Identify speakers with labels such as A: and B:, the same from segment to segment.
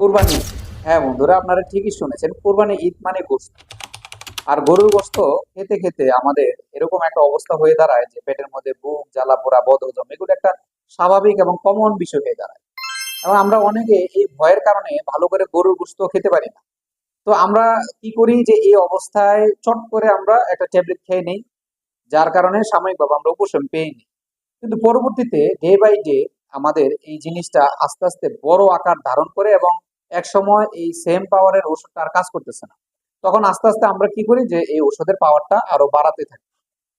A: কোরবানি। হ্যাঁ বন্ধুরা, আপনারা ঠিকই শুনেছেন, কোরবানি ঈদ মানে গোস্ত আর গরুর গোস্ত খেতে খেতে আমাদের এরকম একটা অবস্থা হয়ে দাঁড়ায় যে পেটের মধ্যে বুক, জ্বালা পোড়া, বদহজম, এগুলো একটা স্বাভাবিক এবং কমন বিষয় হয়ে দাঁড়ায়। এবং আমরা অনেকে এই ভয়ের কারণে ভালো করে গরুর গোস্ত খেতে পারি না। তো আমরা কি করি যে এই অবস্থায় চট করে আমরা একটা ট্যাবলেট খেয়ে নেই, যার কারণে সাময়িকভাবে আমরা উপশম পেয়ে নিই। কিন্তু পরবর্তীতে ডে বাই ডে আমাদের এই জিনিসটা আস্তে আস্তে বড় আকার ধারণ করে এবং এক সময় এই সেম পাওয়ারের ওষুধটা আর কাজ করতেছে না। তখন আস্তে আস্তে আমরা কি করি যে এই ওষুধের পাওয়ারটা আরও বাড়াতে থাকি।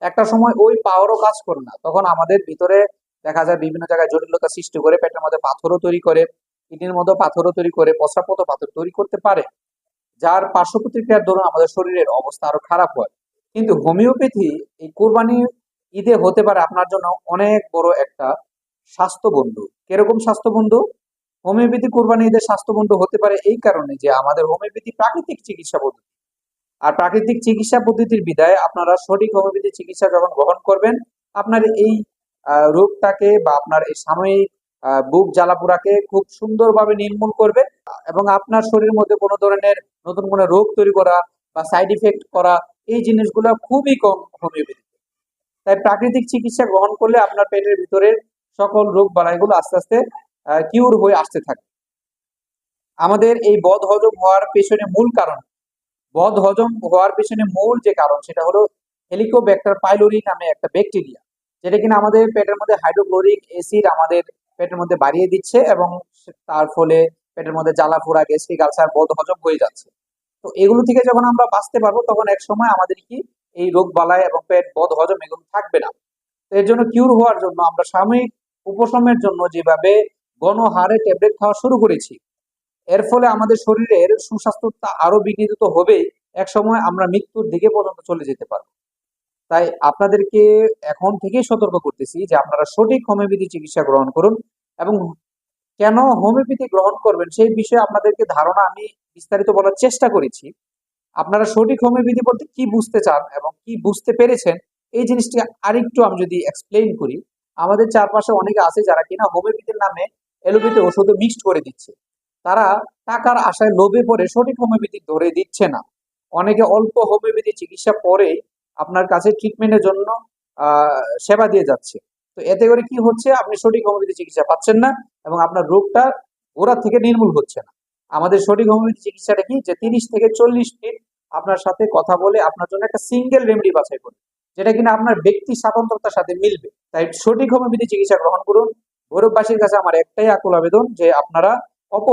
A: একটা সময় ওই পাওয়ারও কাজ করে না। তখন আমাদের ভিতরে দেখা যায় বিভিন্ন জায়গায় জটিলতা সৃষ্টি করে, পেটের মধ্যে পাথরও তৈরি করে, কিডনির মধ্যে পাথরও তৈরি করে পশ্রাপত পাথর তৈরি করতে পারে। যার পার্শ্ব প্রতিক্রিয়ার দরুন আমাদের শরীরের অবস্থা আরও খারাপ হয়। কিন্তু হোমিওপ্যাথি এই কোরবানি ঈদে হতে পারে আপনার জন্য অনেক বড় একটা স্বাস্থ্য বন্ধু কীরকম স্বাস্থ্য বন্ধু হোমিওপ্যাথি কোরবানি ঈদের স্বাস্থ্য বন্ধু হতে পারে এই কারণে যে আমাদের হোমিওপ্যাথি প্রাকৃতিক চিকিৎসা পদ্ধতি। আর প্রাকৃতিক চিকিৎসা পদ্ধতির বিদায় আপনারা সঠিক হোমিওপ্যাথি চিকিৎসা যখন গ্রহণ করবেন, আপনার এই রোগটাকে বা আপনার এই সাময়িক বুক জ্বালাপোড়াকে খুব সুন্দরভাবে নির্মূল করবে এবং আপনার শরীরের মধ্যে কোনো ধরনের নতুন কোনো রোগ তৈরি করা বা সাইড ইফেক্ট করা এই জিনিসগুলো খুবই কম হোমিওপ্যাথি তাই প্রাকৃতিক চিকিৎসা গ্রহণ করলে আপনার পেটের ভিতরের সকল রোগ বালাইগুলো আস্তে আস্তে কিউর হয়ে আসতে থাকে। আমাদের এই বদ হজম হওয়ার পেছনে মূল কারণ, বদ হজম হওয়ার পেছনে মূল যে কারণ, সেটা হলো হেলিকোব্যাক্টার পাইলোরি নামে একটা ব্যাকটেরিয়া যেটা কিনা আমাদের পেটের মধ্যে হাইড্রোক্লোরিক অ্যাসিড আমাদের পেটের মধ্যে বাড়িয়ে দিচ্ছে এবং তার ফলে পেটের মধ্যে জ্বালা ফোড়া গ্যাস্ট্রিক আলসার বদ হজম হয়ে যাচ্ছে। তো এগুলো থেকে যখন আমরা বাঁচতে পারব, তখন এক সময় আমাদের কি এই রোগ বালায় এবং পেট বদ হজম এগুলো থাকবে না। তো এর জন্য কিউর হওয়ার জন্য আমরা সাময়িক উপশমের জন্য যেভাবে গণহারে ট্যাবলেট খাওয়া শুরু করেছি। এর ফলে আমাদের শরীরের সুস্বাস্থ্যতা আরও বিঘ্নিত হবে এক সময় আমরা মৃত্যুর দিকে পর্যন্ত চলে যেতে পারব। তাই আপনাদেরকে এখন থেকেই সতর্ক করতেছি যে আপনারা সঠিক হোমিওপ্যাথি চিকিৎসা গ্রহণ করুন এবং কেন হোমিওপ্যাথি গ্রহণ করবেন সেই বিষয়ে আপনাদেরকে ধারণা আমি বিস্তারিত বলার চেষ্টা করেছি। আপনারা সঠিক হোমিওপ্যাথি বলতে কি বুঝতে চান এবং কি বুঝতে পেরেছেন এই জিনিসটি আরেকটু আমি যদি এক্সপ্লেইন করি। আমাদের চারপাশে অনেকে আছে যারা কিনা হোমিওপ্যাথির নামে এলোপ্যাথি ওষুধ মিক্সড করে দিচ্ছে। তারা টাকার আশায় লোভে পড়ে সঠিক হোমিওপ্যাথি ধরে দিচ্ছে না। অনেকে অল্প হোমিওপ্যাথি চিকিৎসা পরে আপনার কাছে ট্রিটমেন্টের জন্য সেবা দিয়ে যাচ্ছে। তো এতে করে কি হচ্ছে? আপনি সঠিক হোমিওপ্যাথি চিকিৎসা পাচ্ছেন না এবং আপনার রোগটা গোড়া থেকে নির্মূল হচ্ছে না। আমাদের সঠিক হোমিওপ্যাথি চিকিৎসাটা কি? যে তিরিশ থেকে চল্লিশ মিনিট আপনার সাথে কথা বলে আপনার জন্য একটা সিঙ্গেল রেমেডি বাছাই করবে যেটা কিনা আপনার ব্যক্তি স্বাতন্ত্রতার সাথে মিলবে। তাই সঠিক হোমিওপ্যাথি চিকিৎসা গ্রহণ করুন। গৌরববাসীর কাছে আমার একটাই আকুল আবেদন যে আপনারা অপ